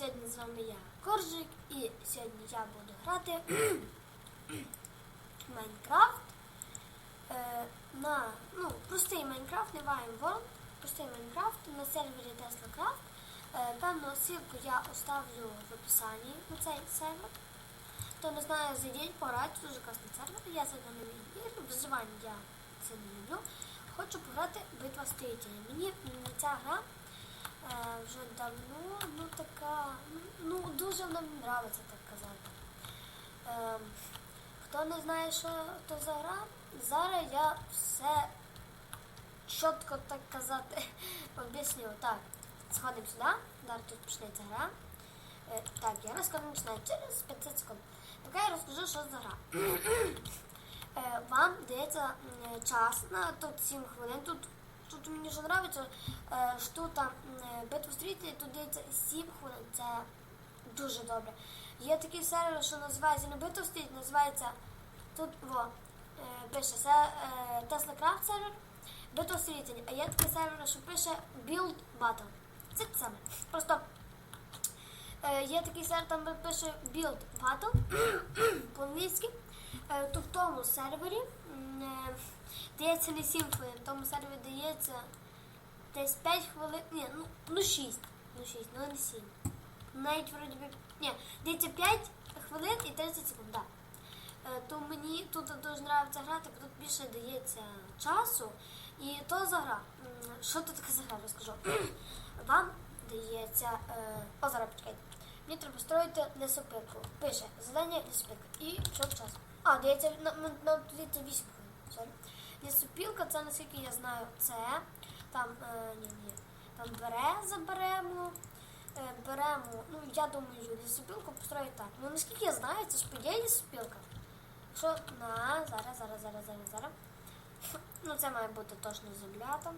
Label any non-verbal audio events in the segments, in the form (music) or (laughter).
Сьогодні з вами я Коржик і сьогодні я буду грати (clears throat) Майнкрафт. Е, на ну, простий Майнкрафт, не Vine World, простий Майнкрафт на сервері TeslaCraft. Е, певну ссылку я оставлю в описанні на цей сервер. Хто не знає, зайдіть, пограйте, дуже класний сервер. Я сьогодні не відвірю, виживання я це не люблю. Хочу пограти битва строїтелів. Мені ця гра вже давно, ну така, ну дуже мені подобається, так казати. Е, хто не знає, що то за гра, зараз я все чітко так казати (laughs) об'ясню. Так, сходимо сюди, зараз тут почнеться гра. Е, так, я розкажу починаю через 15 секунд. Поки я розкажу, що за гра. (clears throat) Е, вам дається час на тут 7 хвилин. Тут, тут мені що подобається, е, що там м, битву стріти, тут дається 7 хвилин. Це дуже добре. Є такий сервер, що називається не битва стріт, називається тут во, е, пише це е, Tesla Craft сервер, битва стрітель. А є такий сервер, що пише Build Battle. Це те саме. Просто Е, Є такий сервер, там пише Build Battle (clears throat) по-англійськи. Е, То в тому сервері е, дається не 7 хвилин, тому сервері дається десь 5 хвилин, ні, ну, ну 6, ну 6, ну не 7. Навіть вроді би, ні, дається 5 хвилин і 30 секунд, да. Е, То мені тут дуже подобається грати, бо тут більше дається часу. І то за гра. Що тут таке за гра, розкажу. (clears throat) Вам дається. Е, о, зараз почекайте. Мені треба строїти лісопилку. Пише задання лісопилка. І що час. А, дається на, на, на дається 8 хвилин. Сорі. Лісопілка, це наскільки я знаю, це там е, ні, ні. Там береза беремо. Е, беремо, ну я думаю, лісопілку построїть так. Ну наскільки я знаю, це ж є лісопілка. Якщо на зараз, зараз, зараз, зараз, зараз. (laughs) Ну це має бути точно земля там.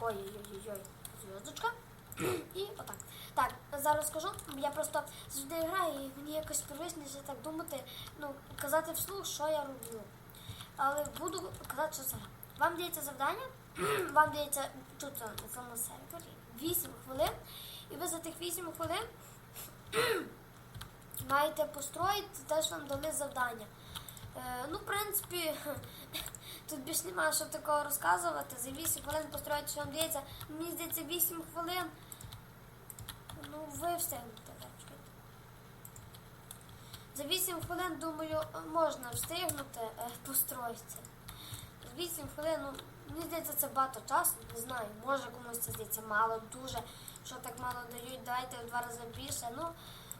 Ой-ой-ой-ой, зв'язочка. (clears throat) І отак. Так, зараз скажу, я просто завжди граю і мені якось привичніше так думати, ну, казати вслух, що я роблю. Але буду казати, що це. Вам дається завдання, (clears throat) вам дається тут на цьому сервері 8 хвилин, і ви за тих 8 хвилин (clears throat) маєте построїти те, що вам дали завдання. Е, ну, в принципі, (laughs) тут більш немає що такого розказувати. За 8 хвилин построїти, що вам дається. Мені здається, 8 хвилин. Ну, ви встигнете. За 8 хвилин, думаю, можна встигнути е, построїти. 8 хвилин, ну, мені здається, це багато часу, не знаю, може комусь це здається мало, дуже, що так мало дають, дайте в два рази більше. Ну,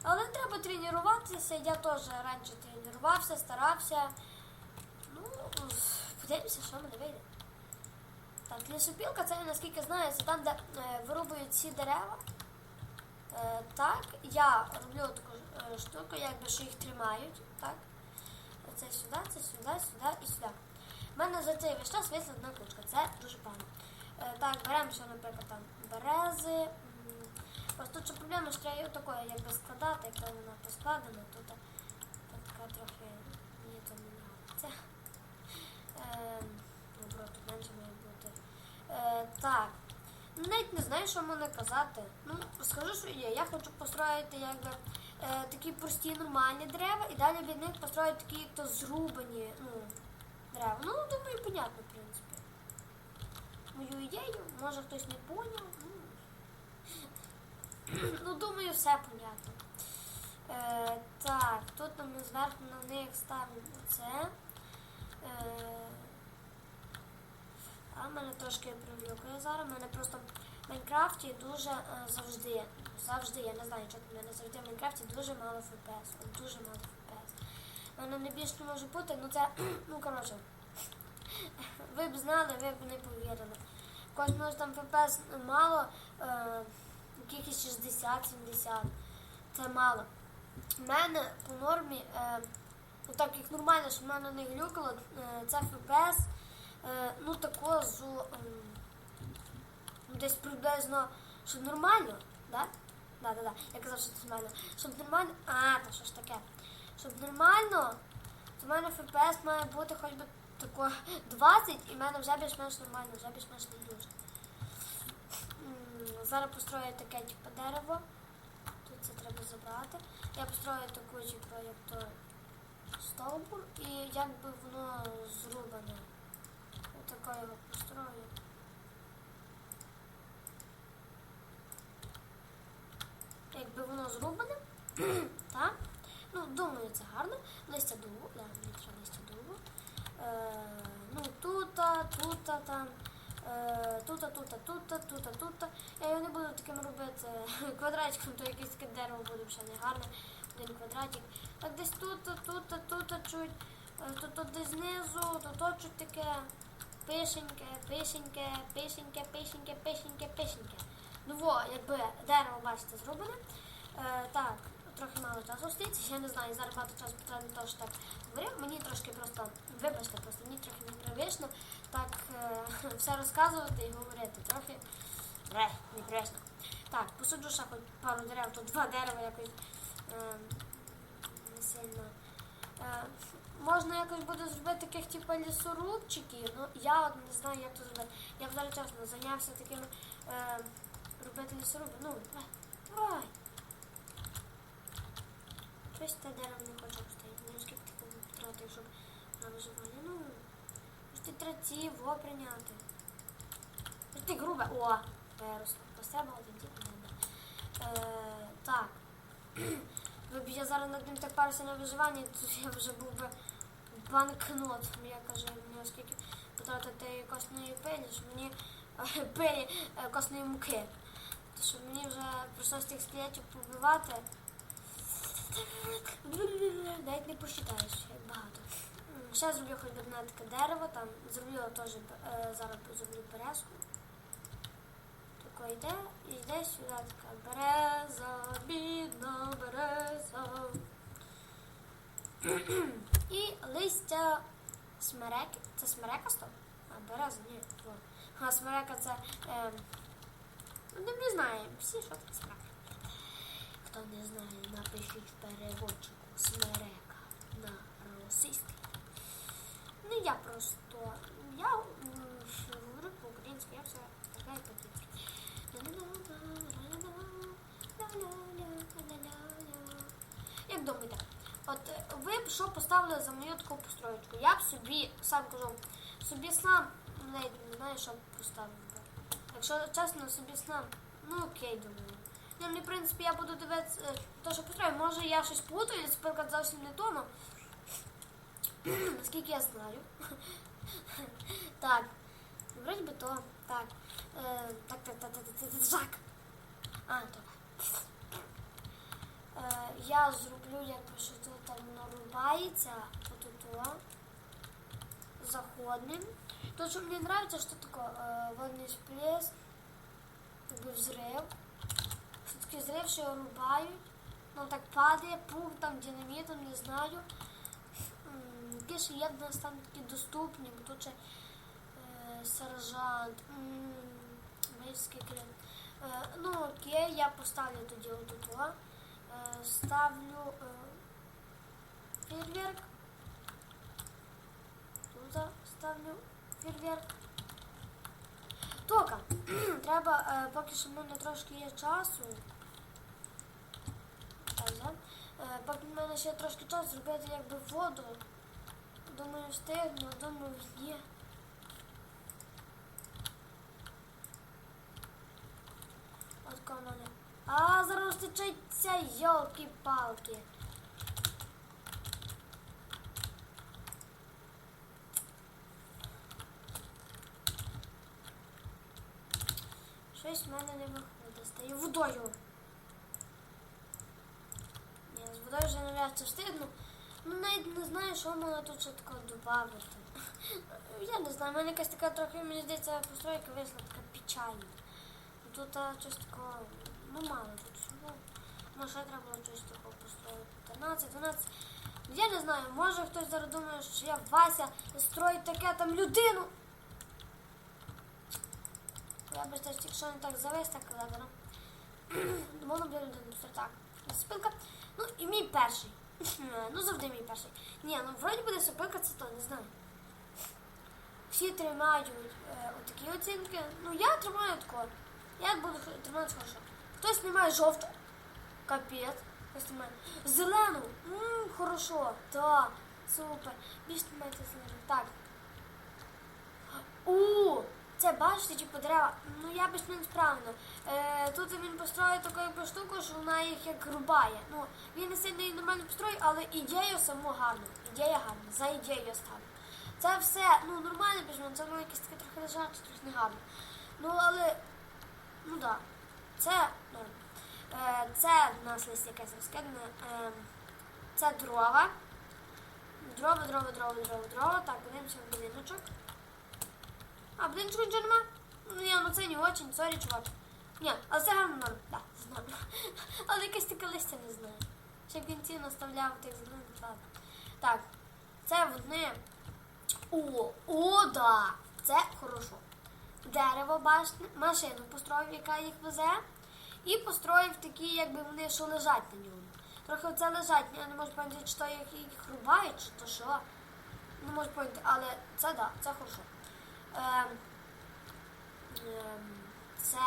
але треба тренуватися, я теж раніше тренувався, старався. Ну, подивимося, що мене вийде. Так, лісопілка, це наскільки знаю, це там, де е, вирубують ці дерева. Е, так, я роблю таку е, штуку, якби що їх тримають. Так. Це сюди, це сюди, сюди і сюди. У мене за цей весь час вийшла одна кучка. Це дуже погано. Е, так, беремо ще, наприклад, там берези. Просто що проблема, що треба її такою якби складати, як вона поскладена, то та така трохи мені це не нравиться. Е, наоборот, тут менше має бути. Так. Навіть не знаю, що мене казати. Ну, скажу, що є. Я хочу построїти якби е, такі прості нормальні дерева і далі від них построїти такі то зрубані ну, дерева. Ну, думаю, понятно, в принципі. Мою ідею, може хтось не поняв. Ну, (clears throat) ну думаю, все понятно. Е, так, тут ми зверху на них ставимо це. Е, а в мене трошки привлюкує зараз. У мене просто в Майнкрафті дуже е, завжди, завжди, я не знаю, чого в мене завжди в Майнкрафті дуже мало FPS. Дуже мало FPS. У мене не більше не може бути, ну це, (clears throat) ну коротше, (laughs) ви б знали, ви б не повірили. Кожного ж там FPS мало, е, якихось 60-70. Це мало. У мене по нормі, е, ну так як нормально, що в мене не глюкало, е, це е, ну тако з ем, десь приблизно, щоб нормально, да? Да, да, да. Я казав, що це нормально. Щоб нормально. А, та що ж таке? Щоб нормально, то в мене FPS має бути хоч би тако 20 і в мене вже більш-менш нормально, вже більш-менш не дуже. Зараз построю таке типу дерево. це треба забрати. Я построю таку, типу, як то стовбур, і якби воно зрубане. Отако його построю. Якби воно зрубане, (clears throat) так? Ну, думаю, це гарно. Листя дубу, да, треба листя дубу. Е, ну, тута, тута там. Е, тута, тута, тута, тута, тута. Я його не буду таким робити (laughs) квадратиком, то якесь таке дерево буде ще не гарне. Один квадратик. Так десь тут, тут, тут чуть. Е, Тут, десь знизу, тут чуть таке. Пишеньке, пишеньке, пишеньке, пишеньке, пишеньке, пишеньке. Ну во, якби дерево, бачите, зроблене. Е, так, трохи мало часу остається. Я не знаю, зараз багато часу потрібно того, так говорю. Мені трошки просто, вибачте, просто мені трохи непривично так е, (laughs) все розказувати і говорити. Трохи Ре, непривично. Так, посаджу ще хоч пару дерев, тут два дерева якось е, не сильно. Е, можна якось буде зробити таких типу лісорубчиків, ну я от не знаю, як це зробити. Я взагалі чесно зайнявся такими е, робити лісоруби. Ну, давай, давай. Щось те дерево не хоче стоїти. Ну, скільки ти потратив, щоб на виживання. Ну, ж ти третів, во прийняти. Ти грубе. О, виросло. Посеба один тільки не. Е, так. (clears throat) Б я зараз над ним так парився на виживання, то я вже був би банкнот. Я кажу, мені оскільки потратити косної пилі, що мені е, пилі е, косної муки. То що мені вже прийшлося тих скелетів побивати. Навіть не посчитаєш, як багато. Ще зроблю хоч одне таке дерево, там зроблю теж е, зараз зроблю березку. Тако йде, і йде сюди така береза, бідна береза. (clears throat) І листя смереки. Це смерека стоп? А береза, ні. во. А смерека це. Е, не знаю, всі, що це смерека. Хто не знає, напишіть в переводчику смерека на російській. Ну я просто. Я говорю по-українськи, я все така і по-українськи. Як думаєте, от е, ви б що поставили за мою таку построєчку? Я б собі, сам кажу, собі сам не знаю, що б поставив. Якщо чесно, собі сам, ну окей, думаю. Ну, мені, в принципі, я буду дивитися, е, то, що построю. Може я щось плутаю, наприклад, зовсім не тому. Наскільки я знаю. так. Вроді би то. Так. Е, так, так, так, так, так, так, так. А, то. Е, я зроблю, якби що тут там нарубається, отут о, заходним. То, що мені подобається, що таке е, водний всплеск, якби взрив. Що таке взрив, що його рубають. Ну так падає, пух там динамітом, не знаю. Пише, є в нас там такі доступні, бо тут ще е, сержант, м, морський крин. Е, ну окей, я поставлю тоді отут. Ставлю е, фейерверк. Тут ставлю фейерверк. Тока, (clears throat) треба, е, поки що в мене трошки є часу. Е, поки в мене ще трошки часу зробити якби воду. Думаю, встигну, думаю, ні. От кого мене. А, течеться, йолки-палки. Щось в мене не виходить. Стаю водою. Ні, з водою вже навряд чи. Ну навіть не знаю, що можна тут ще такого додати. (laughs) Я не знаю, в мене якась така трохи, мені здається, постройка вийшла така печальна. Тут а, щось такого, ну мало Може, ще треба щось такого построїти. 13, 12. Я не знаю, може хтось зараз думає, що я Вася строїть таке там людину. Я би теж якщо не так завис, так ледено. Можна буде людину так. Спилка. Ну і мій перший. (clears throat) Ну завжди мій перший. Ні, ну вроді буде сопилка, це то, не знаю. Всі тримають е, отакі оцінки. Ну я тримаю тако. Я буду тримати хорошо. Хтось не має жовто. Мене. Зелену. Ммм, хорошо. Так, супер. Більш немає зелену. Так. У, це бачите, типу дерева. Ну я більш менш правильно. Е, тут він построїв таку штуку, що вона їх як рубає. Ну, він не сильно і нормально построїв, але ідею саму гарну. Ідея гарна. За ідею ставлю. Це все, ну нормально більш це воно якесь таке трохи лежаче, трохи не гарно. Ну але, ну так, да, це норм. Е, це в нас лист якесь розкидане. Це дрова. Дрова, дрова, дрова, дрова, дрова. Так, подивимося в будиночок. А, будиночку нічого нема? Ну ні, ну це не очень, сорі, чувак. Ні, але це гарно норм. Так, да. (laughs) Але якесь таке листя не знаю. Ще кінці наставляв тих ладно. Так, це вони. О, о, да! Це хорошо. Дерево, бачите, машину построїв, яка їх везе, і построїв такі, якби вони що лежать на ньому. Трохи оце лежать, я не можу пам'ятати, чи то їх, їх рубають, чи то що. Не можу пам'ятати, але це да, це хорошо. Ем, ем, це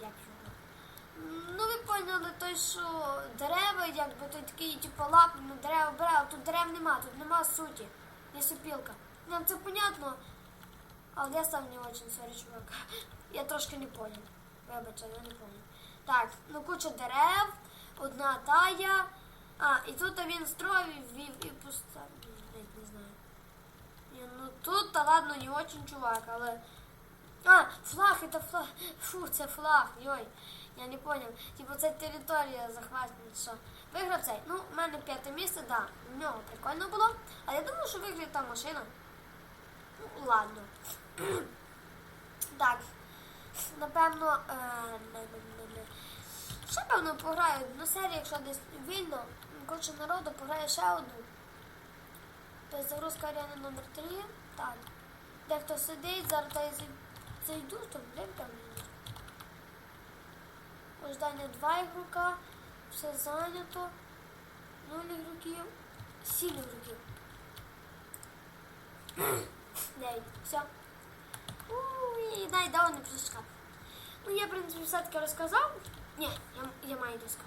як його? Ну ви поняли, той, що дерева, якби той такий, типу, лапи на дерева бере, а тут дерев нема, тут нема суті. Є сопілка. Нам це понятно, але я сам не очень, сорі, чувак. (laughs) Я трошки не понял. Вибачте, я не понял. Так, ну куча дерев, одна тая. А, і тут він строїв, вів і поставив. Не знаю. Ні, ну тут, та ладно, не очень чувак, але. А, флаг, это флаг. Фу, це флаг, йой. Я не понял. Типу це територія що. Виграв цей. Ну, в мене п'яте місце, да. В нього прикольно було. А я думаю, що виграє та машина. Ну, ладно. (clears throat) так. Напевно, е, ще певно пограю на серії, якщо десь вільно, хоче народу, пограю ще одну. Тобто загрузка арени номер 3. Так. Дехто сидить, зараз зайду, то блин там. Ожидання 2 ігрока, все зайнято. 0 ігроків, 7 ігроків. 9. Все. Дай, да, не прыжка. Ну, я, в принципі, все-таки розказав. Ні, я, я маю доска.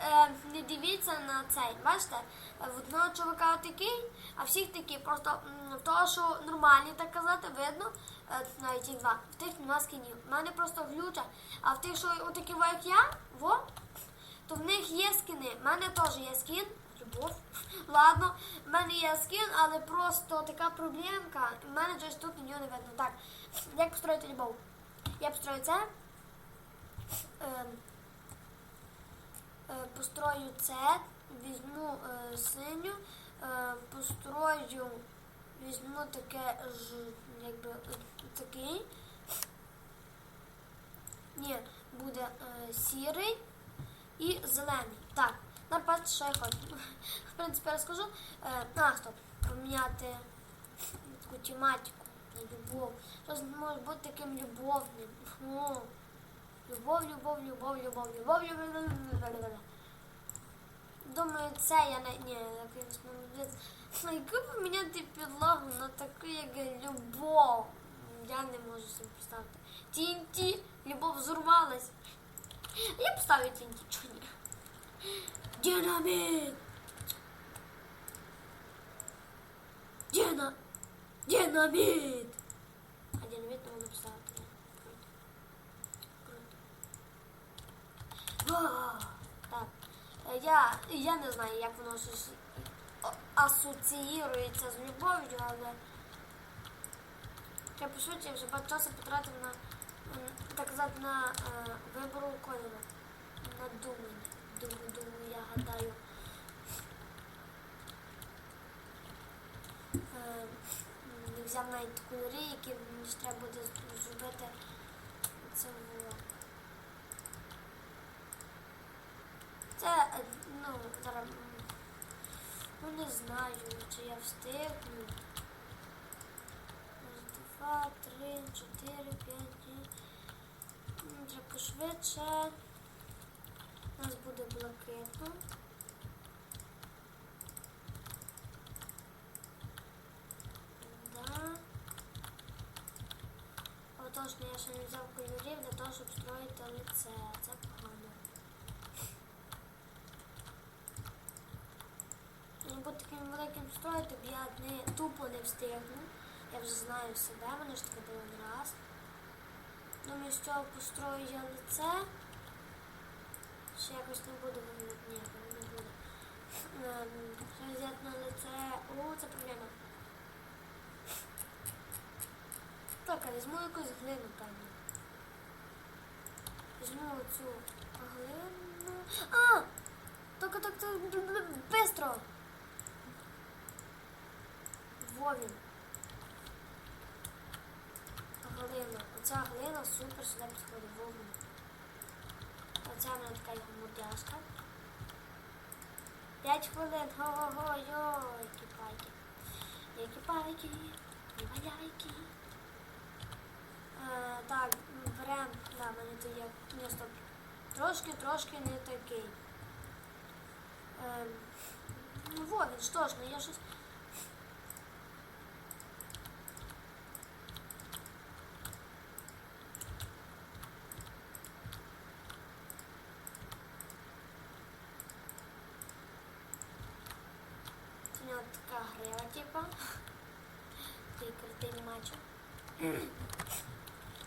Е, не дивіться на цей, бачите, е, в одного чувака такий, а всіх такі. Просто того, що нормальні, так казати, видно, е, навіть їх два. В тих нема скинів. У мене просто глюча, а в тих, що отакі як я, во, то в них є скини. У мене теж є скін. Ладно, в мене є скін, але просто така проблемка. В мене щось тут нічого не видно. Так, як построїти любов? Я построю це. Ем, е, построю це, візьму е, синю, е, построю, візьму таке ж, якби е, такий. Ні, буде е, сірий і зелений. Так, Нарпасти шайфа. В принципі, я розкажу. А, стоп, поміняти таку тематику на любов. Щось може бути таким любовним. О, любов, любов, любов, любов, любов, любов, любов. Думаю, це я не... Ні, я, звісно, не Яку поміняти підлогу на таку, як любов? Я не можу собі поставити. Тінті, любов зурвалась. Я поставлю тінті, чого ні? Динамит! Дина... Динамит! А динамит не можна поставити. Круто. Круто. Вау! Так. Е, Я, я не знаю, як воно щось о- асоціюється з любов'ю, але я по суті вже багато часу потратив на, м, так сказати, на е, вибору кольору. На думання. Думаю, думаю, Я гадаю. Е, взяв навіть кольори, які мені треба буде зробити це в Це, е, ну, зараз, ну не знаю, чи я встигну. Раз, два, три, чотири, п'ять, Треба пошвидше. У нас буде блакитно. Да. Отож, я ще не взяв кольорів для того, щоб строїти лице. Це погано. Я буду таким великим строїти, бо я не тупо не встигну. Я вже знаю себе, мене ж таке було не раз. Думаю, що построю я лице. Ще якось не буду ні, не буде. Ем, Що на лице. О, це проблема. Так, а візьму якусь глину, певно. Візьму оцю глину. А! Так, так, так, бистро! Вовін. Глина. Оця глина супер сюди підходить вовну. В мене така його мудяшка. П'ять хвилин. Го-го-го, йой, які пайки. Які пайки, валяйки. Е, так, берем, да, в мене тут є ні, стоп. Трошки, трошки не такий. Е, ну, во, він що ж, ну я щось. Це у нього така грива, типа. Такий крутий мачо.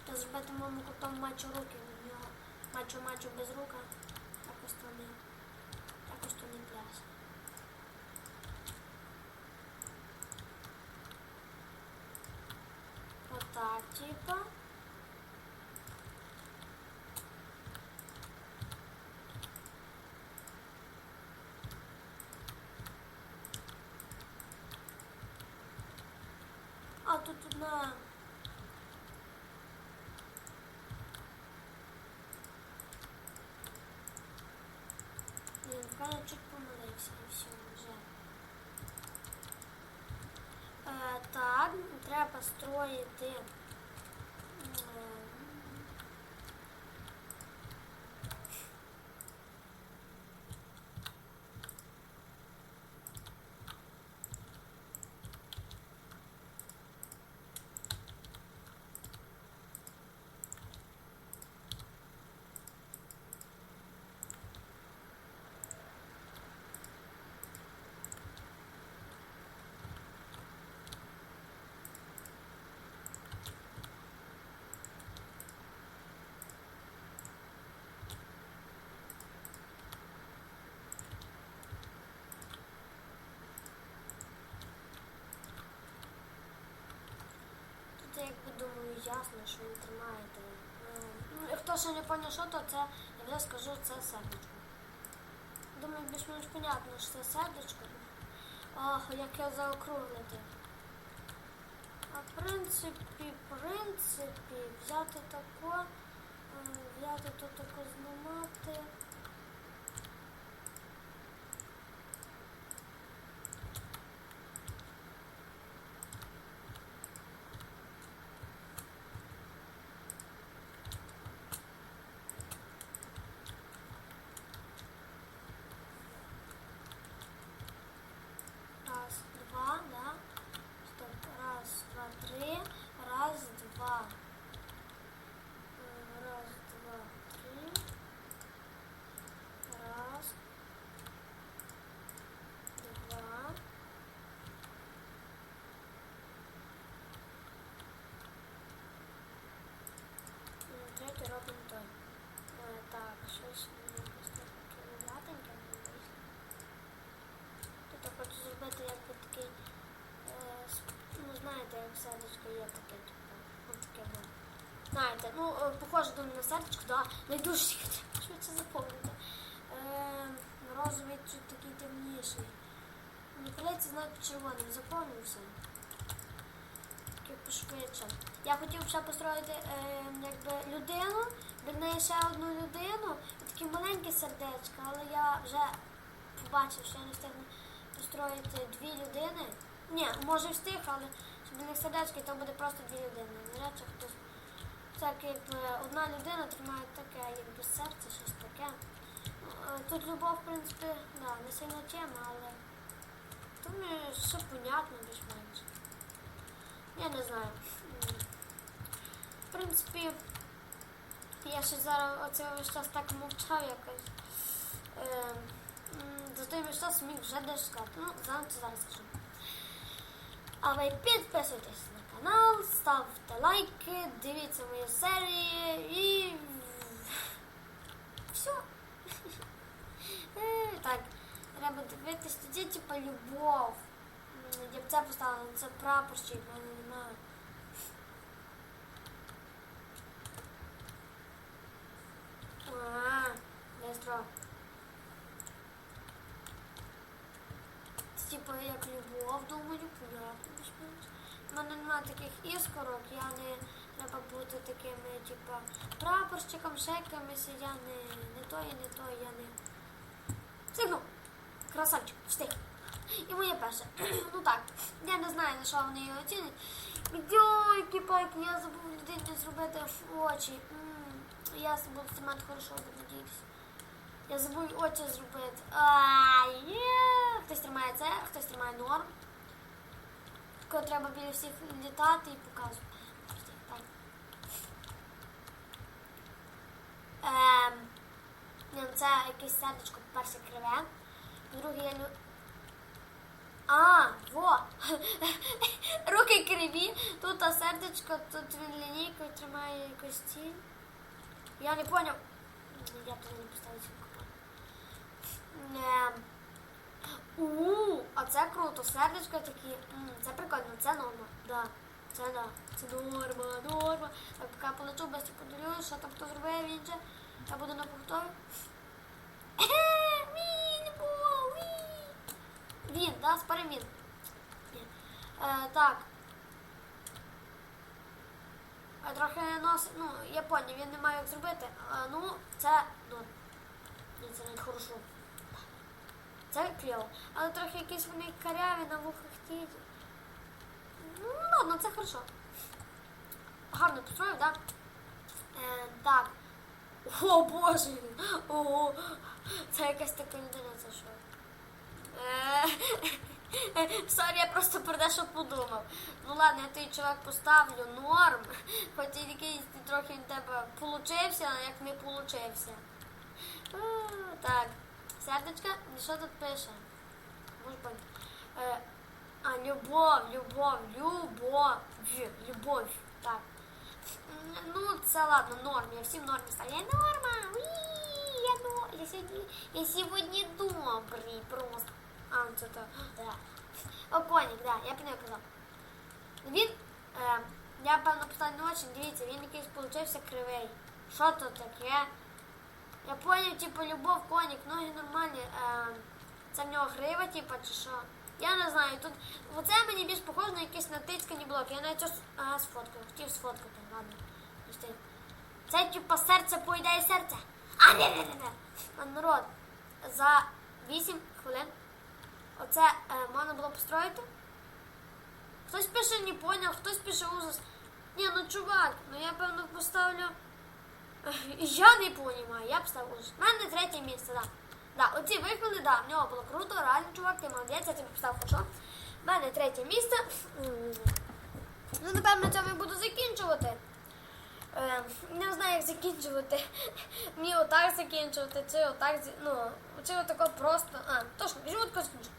Та зробити моєму котом мачо руки від нього. Мачо-мачо без рука. Якось то не. Якось то не пляс. Отак, типа. А тут одна. Блін, певно, чуть помилився і все вже. Е, так, треба строїти. е, Тут я якби думаю, ясно, що ви тримаєте. Е, Ну, хто ще не поняв, що то, це я вже скажу, це сердечко. Думаю, більш-менш понятно, що це сердечко. Ох, як його заокруглити. А в принципі, в принципі, взяти тако, е, взяти тут тако знімати. Раз, два, да. Стоп. Раз, два, три. Раз, два. Э, Раз, два, три. Раз. Два. І на третій робимо той. Е, Так, щось мені просто керуватеньке не вийшло. Тут я зробити якби такий, е, ну знаєте, як сердечко є таке, типу, таке воно. Знаєте, ну е, похоже до на сердечко, да, найдужче, (laughs) це запомнити. Е, розовий чуть такий темніший. Мені прийдеться знати червоним, запомнився. Такий пошвидше. Я хотів ще построїти якби людину, біля неї ще одну людину і такі маленькі сердечка, але я вже побачив, що я не встигну построїти дві людини. Ні, може встиг, але щоб них сердечки, то буде просто дві людини. Навряд чи хтось. Так, якби одна людина тримає таке, якби серце, щось таке. Е, Тут любов, в принципі, да, не сильна тема, але думаю, все понятно більш-менш. Я не знаю. В принципі, Я ще зараз оце весь час так мовчав якось. М, за той весь час міг вже дещо сказати. Ну, зараз це зараз скажу. А ви підписуйтесь на канал, ставте лайки, дивіться мої серії і все. Так, треба дивитись тоді, типа любов. Я б це поставила, це прапорщик, в мене немає. А, быстро. Це типу як любов, думаю, понятно. У мене немає таких іскорок, я не треба бути такими, типу, прапорщиком, ще кимось, я не, не то і не то, я не. Сигнал! Красавчик, встиг. І моє перше. (clears throat) ну так, я не знаю, на що вони його оцінять. Йойки пайки, я забув людині зробити в очі. М, Я буду знімати хорошо, надіятися. Я забув очі зробити. Ай, є. Хтось тримає це, хтось тримає норм. Коли треба біля всіх літати і показувати. Ем, ну це якесь сердечко, по-перше, криве. По-друге, я лю... А, во! (laughs) Руки криві, тут а сердечко, тут він лінійкою тримає якусь ціль. Я не поняв. Я туди не поставив цю купу. Ем. У, а це круто. Сердечко такі. Це прикольно, це норма. Да. Це да. Це норма, норма. Так, поки я полечу, без подивлюсь, що там хто зробив, він же. Я буду на повторі. Він да, він. Ні. Е, так. А трохи нос, ну, я поняв, він не має як зробити. А, ну, це норм. Ні, це навіть хорошо. Це кльово. Але трохи якісь вони каряві на вухах ті. Ну, ладно, це хорошо. Гарно построїв, так? Е, так. О, боже! Ого! Це якась така людина, це що? Е, Сорі, я просто про дещо подумав. Ну ладно, я той чувак поставлю норм, хоч і якийсь трохи він тебе получився, але як не получився. Е, Так, сердечка, і що тут пише? Може бути. Е, А, любов, любов, любов, любов. Так. М, Ну, це ладно, норм. Я всі в нормі ставлю. Я норма. Уі, я, нор... я, сьогодні, я сьогодні добрий просто. А, це то. Да. О, коник, да, я про нього казав. Він, е, я певно поставлю не очень, дивіться, він якийсь получився кривий. Що то таке? Я поняв, типу, любов, коник, ноги нормальні. Е, це в нього грива, типу, чи що? Я не знаю. Тут оце мені більш похоже на якісь натицькані блоки. Я навіть ага, сфоткав, хотів сфоткати, ладно. Це типу серце по ідеї серця. А, не, не, не, не. Народ, за 8 хвилин оце е, можна було построїти. Хтось пише не поняв, хтось пише ужас. Ні, ну чувак, ну я певно поставлю. Я не понимаю, я б ужас. У мене третє місце. Да. Да, оці виконали, да, в нього було круто, реально, чувак, ти молодець, я тобі поставив хорошо. У мене третє місце. Ну, напевно, цьому я буду закінчувати. Е, не знаю, як закінчувати. Мені отак закінчувати, чи отак, ну, чи отако просто. А, точно, візьму тако закінчу.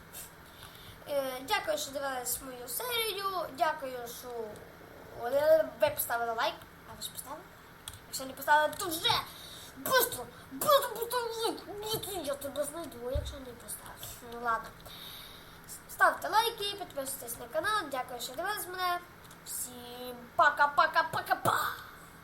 Е, дякую, що дивились мою серію. Дякую, що ви поставили лайк. А ви ж поставили? Не поставили, то же! быстро, быстро лайк. Ні, Я тебе знайду, якщо не поставлю. Ну ладно. Ставте лайки, підписуйтесь на канал. Дякую, що дивились мене. Всім пока-пока-пока-па!